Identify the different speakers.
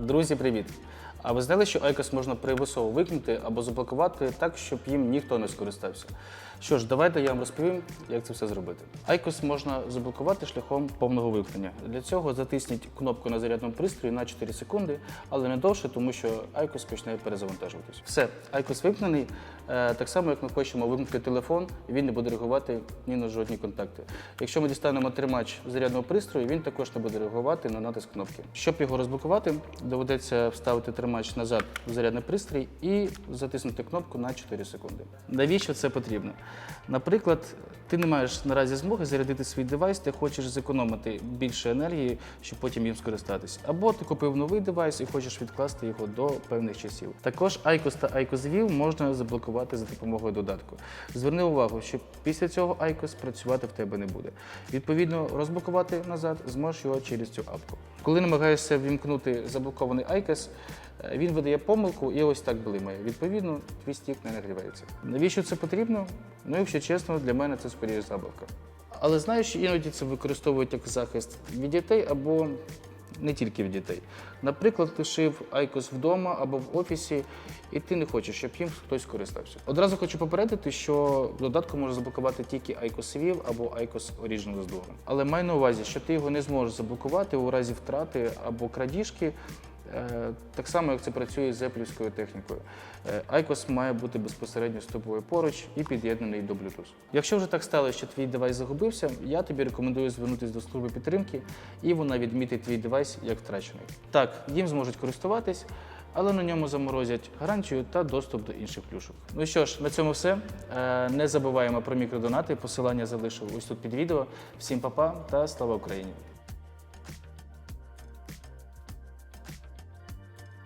Speaker 1: Друзі, привіт! А ви знали, що Айкос можна примусово викнути або заблокувати так, щоб їм ніхто не скористався? Що ж, давайте я вам розповім, як це все зробити. Айкос можна заблокувати шляхом повного вимкнення. Для цього затисніть кнопку на зарядному пристрої на 4 секунди, але не довше, тому що Айкос почне перезавантажуватись. Все, Айкос вимкнений. Е, Так само, як ми хочемо вимкнути телефон, він не буде реагувати ні на жодні контакти. Якщо ми дістанемо тримач зарядного пристрою, він також не буде реагувати на натиск кнопки. Щоб його розблокувати, доведеться вставити тримач назад в зарядний пристрій і затиснути кнопку на 4 секунди. Навіщо це потрібно? Наприклад, ти не маєш наразі змоги зарядити свій девайс, ти хочеш зекономити більше енергії, щоб потім їм скористатись. Або ти купив новий девайс і хочеш відкласти його до певних часів. Також IQOS та IQOS View можна заблокувати за допомогою додатку. Зверни увагу, що після цього IQOS працювати в тебе не буде. Відповідно, розблокувати назад зможеш його через цю апку. Коли намагаєшся вімкнути заблокований IQOS, е, він видає помилку і ось так блимає. Відповідно, твій стік не нагрівається. Навіщо це потрібно? Ну, якщо чесно, для мене це скоріше забавка. Але знаю, що іноді це використовують як захист від дітей або не тільки в дітей. Наприклад, ти шив Айкос вдома або в офісі, і ти не хочеш, щоб їм хтось користався. Одразу хочу попередити, що додатку може заблокувати тільки Айкос View або Айкос Original з двором. Але май на увазі, що ти його не зможеш заблокувати у разі втрати або крадіжки. Е, Так само, як це працює з еплівською технікою. Е, iQOS має бути безпосередньо з тобою поруч і під'єднаний до Bluetooth. Якщо вже так сталося, що твій девайс загубився, я тобі рекомендую звернутися до служби підтримки, і вона відмітить твій девайс як втрачений. Так, їм зможуть користуватись, але на ньому заморозять гарантію та доступ до інших плюшок. Ну що ж, на цьому все. Е, Не забуваємо про мікродонати. Посилання залишу ось тут під відео. Всім па-па та слава Україні!